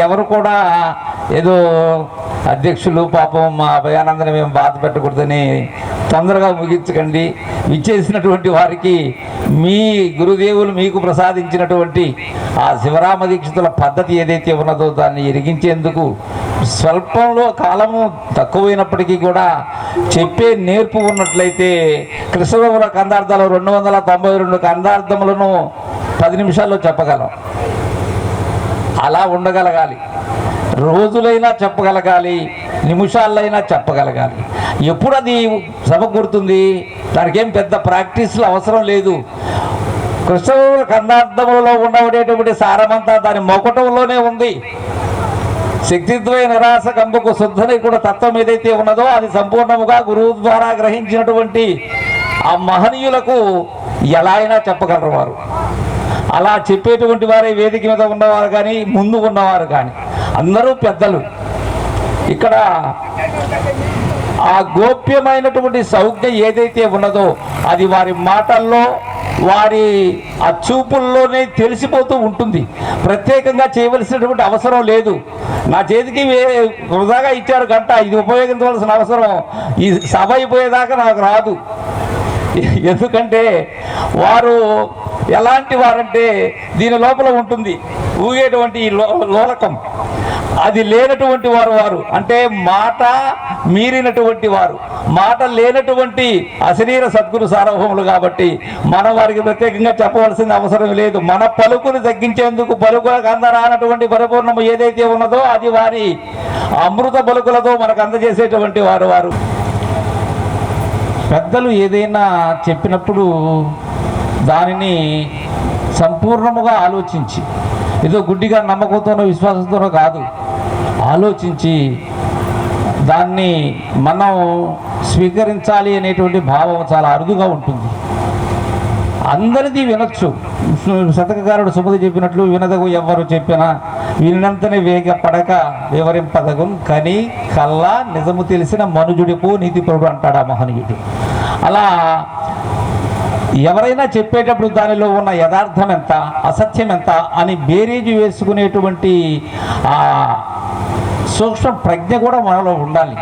ఎవరు కూడా ఏదో అధ్యక్షులు పాపం మా అభయానందని మేము బాధ పెట్టకూడదని తొందరగా ముగించకండి. ఇచ్చేసినటువంటి వారికి మీ గురుదేవులు మీకు ప్రసాదించినటువంటి ఆ శివరామ దీక్షితుల పద్ధతి ఏదైతే ఉన్నదో దాన్ని ఎరిగించేందుకు స్వల్పంలో కాలము తక్కువైనప్పటికీ కూడా చెప్పే నేర్పు ఉన్నట్లయితే కృష్ణదేవుల కందార్థాలు రెండు వందల తొంభై రెండు కందార్థములను పది నిమిషాల్లో చెప్పగలం. అలా ఉండగలగాలి. రోజులైనా చెప్పగలగాలి నిమిషాలైనా చెప్పగలగాలి. ఎప్పుడు అది సమకూరుతుంది దానికి ఏం పెద్ద ప్రాక్టీస్లు అవసరం లేదు. కృష్ణవుల కందార్థములలో ఉండబడేటువంటి సారమంతా దాని మొకటంలోనే ఉంది. శక్తిద్వయ నిరాశ కంబకు శుద్ధని కూడా తత్వం ఏదైతే ఉన్నదో అది సంపూర్ణముగా గురువు ద్వారా గ్రహించినటువంటి ఆ మహనీయులకు ఎలా అయినా చెప్పగలరు వారు. అలా చెప్పేటువంటి వారే వేదిక మీద ఉన్నవారు కానీ ముందు ఉన్నవారు కానీ అందరూ పెద్దలు. ఇక్కడ ఆ గోప్యమైనటువంటి సౌజ్ఞ ఏదైతే ఉన్నదో అది వారి మాటల్లో వారి ఆ చూపుల్లోనే తెలిసిపోతూ ఉంటుంది. ప్రత్యేకంగా చేయవలసినటువంటి అవసరం లేదు. నా చేతికి వృధాగా ఇచ్చారు గంట ఇది ఉపయోగించవలసిన అవసరం. ఈ సభ అయిపోయేదాకా నాకు రాదు. ఎందుకంటే వారు ఎలాంటి వారంటే దీని లోపల ఉంటుంది ఊగేటువంటి ఈ లోలకం. అది లేనటువంటి వారు వారు. అంటే మాట మీరినటువంటి వారు. మాట లేనటువంటి అశరీర సద్గురు సార్వభౌములు కాబట్టి మనం వారికి ప్రత్యేకంగా చెప్పవలసిన అవసరం లేదు. మన పలుకులు తగ్గించేందుకు పలుకులకు అందరానటువంటి పరిపూర్ణము ఏదైతే ఉన్నదో అది వారి అమృత పలుకులతో మనకు అందజేసేటువంటి వారు వారు. పెద్దలు ఏదైనా చెప్పినప్పుడు దానిని సంపూర్ణముగా ఆలోచించి ఏదో గుడ్డిగా నమ్మకంతోనో విశ్వాసంతోనో కాదు ఆలోచించి దాన్ని మనం స్వీకరించాలి అనేటువంటి భావం చాలా అరుదుగా ఉంటుంది. అందరిది వినొచ్చు. శతకకారుడు సుమతి చెప్పినట్లు వినదగు ఎవరు చెప్పినా వినంతని వేగ పడక వివరింపదగం కని కల్లా నిజము తెలిసిన మనుజుడిపు నీతిపరుడు అంటాడు ఆ మహనీయుడు. అలా ఎవరైనా చెప్పేటప్పుడు దానిలో ఉన్న యథార్థం ఎంత అసత్యం ఎంత అని బేరీజు వేసుకునేటువంటి సూక్ష్మ ప్రజ్ఞ కూడా మనలో ఉండాలి.